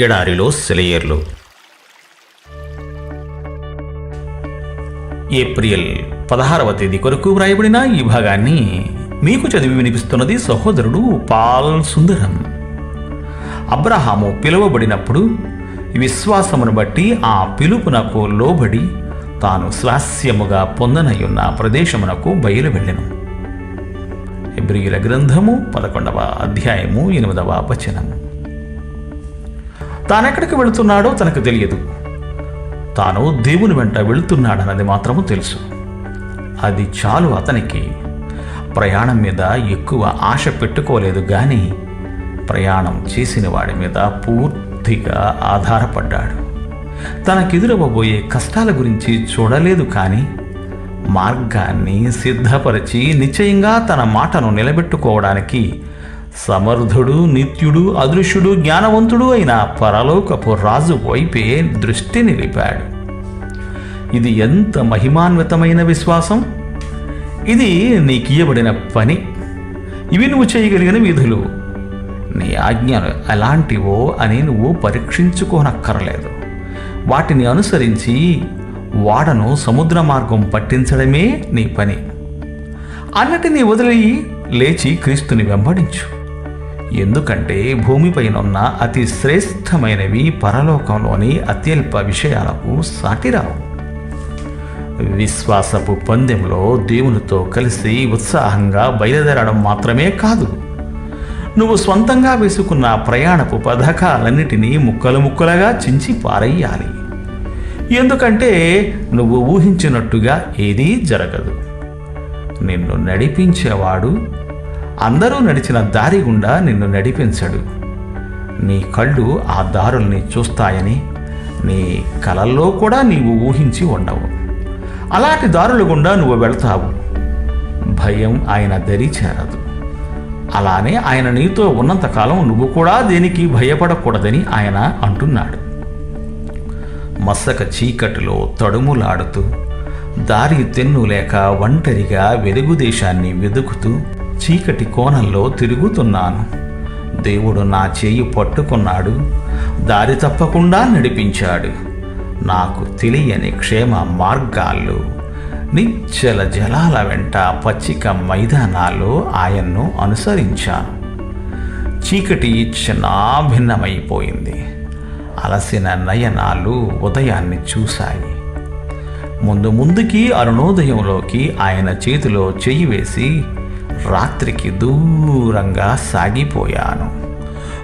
ఎడారిలో సెలయర్లు. ఏప్రిల్ పదహారవ తేదీ కొరకు వ్రాయబడిన ఈ భాగాన్ని మీకు చదివి వినిపిస్తున్నది సహోదరుడు పాల్ సుందరం. అబ్రహాము పిలువబడినప్పుడు విశ్వాసమును బట్టి ఆ పిలుపునకు లోబడి తాను స్వాస్యముగా పొందనయున్న ప్రదేశమునకు బయలు వెళ్ళెను ఎబ్రియుల గ్రంథము పదకొండవ అధ్యాయము ఎనిమిదవ వచనము తానెక్కడికి వెళుతున్నాడో తనకు తెలియదు. తాను దేవుని వెంట వెళుతున్నాడన్నది మాత్రము తెలుసు. అది చాలు అతనికి. ప్రయాణం మీద ఎక్కువ ఆశ పెట్టుకోలేదు కానీ ప్రయాణం చేసిన వాడి మీద పూర్తిగా ఆధారపడ్డాడు. తనకెదురవబోయే కష్టాల గురించి చూడలేదు కానీ మార్గాన్ని సిద్ధపరిచి నిశ్చయంగా తన మాటను నిలబెట్టుకోవడానికి సమర్థుడు నిత్యుడు అదృశ్యుడు జ్ఞానవంతుడు అయిన పరలోకపు రాజు వైపే దృష్టి నిలిపాడు. ఇది ఎంత మహిమాన్వితమైన విశ్వాసం? ఇది నీకియబడిన పని. ఇవి నువ్వు చేయగలిగిన విధులు. నీ ఆజ్ఞలు ఎలాంటివో అని నువ్వు పరీక్షించుకోనక్కర్లేదు. వాటిని అనుసరించి వాడను సముద్ర మార్గం పట్టించడమే నీ పని. అన్నిటినీ వదిలి లేచి క్రీస్తుని వెంబడించు. ఎందుకంటే భూమిపైనున్న అతి శ్రేష్టమైనవి పరలోకంలోని అత్యల్ప విషయాలకు సాటిరావు. విశ్వాసపు పందెంలో దేవునితో కలిసి ఉత్సాహంగా బయలుదేరడం మాత్రమే కాదు. నువ్వు స్వంతంగా వేసుకున్న ప్రయాణపు పథకాలన్నిటినీ ముక్కలు ముక్కలుగా చించి పారేయాలి. ఎందుకంటే నువ్వు ఊహించినట్టుగా ఏదీ జరగదు. నిన్ను నడిపించేవాడు అందరూ నడిచిన దారి గుండా నిన్ను నడిపించడు. నీ కళ్ళు ఆ దారుల్ని చూస్తాయని నీ కలల్లో కూడా నీవు ఊహించి ఉండవు. అలాంటి దారుల గుండా నువ్వు వెళ్తావు. భయం ఆయన దరి చేరదు. అలానే ఆయన నీతో ఉన్నంతకాలం నువ్వు కూడా దేనికి భయపడకూడదని ఆయన అంటున్నాడు. మసక చీకటిలో తడుములాడుతూ దారి తెన్ను లేక ఒంటరిగా వెలుగు దేశాన్ని వెదుకుతూ చీకటి కోణంలో తిరుగుతున్నాను. దేవుడు నా చేయి పట్టుకున్నాడు. దారి తప్పకుండా నడిపించాడు. నాకు తెలియని క్షేమ మార్గాల్లో నిచ్చల జలాల వెంట పచ్చిక మైదానాల్లో ఆయన్ను అనుసరించాను. చీకటి చిన్నాభిన్నమైపోయింది అలసిన నయనాలు ఉదయాన్ని చూశాయి. ముందు ముందుకి అరుణోదయంలోకి ఆయన చేతిలో చెయ్యి వేసి రాత్రికి దూరంగా సాగిపోయాను.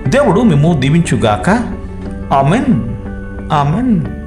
దేవుడు మేము దీవించుగాక. ఆమెన్. ఆమెన్.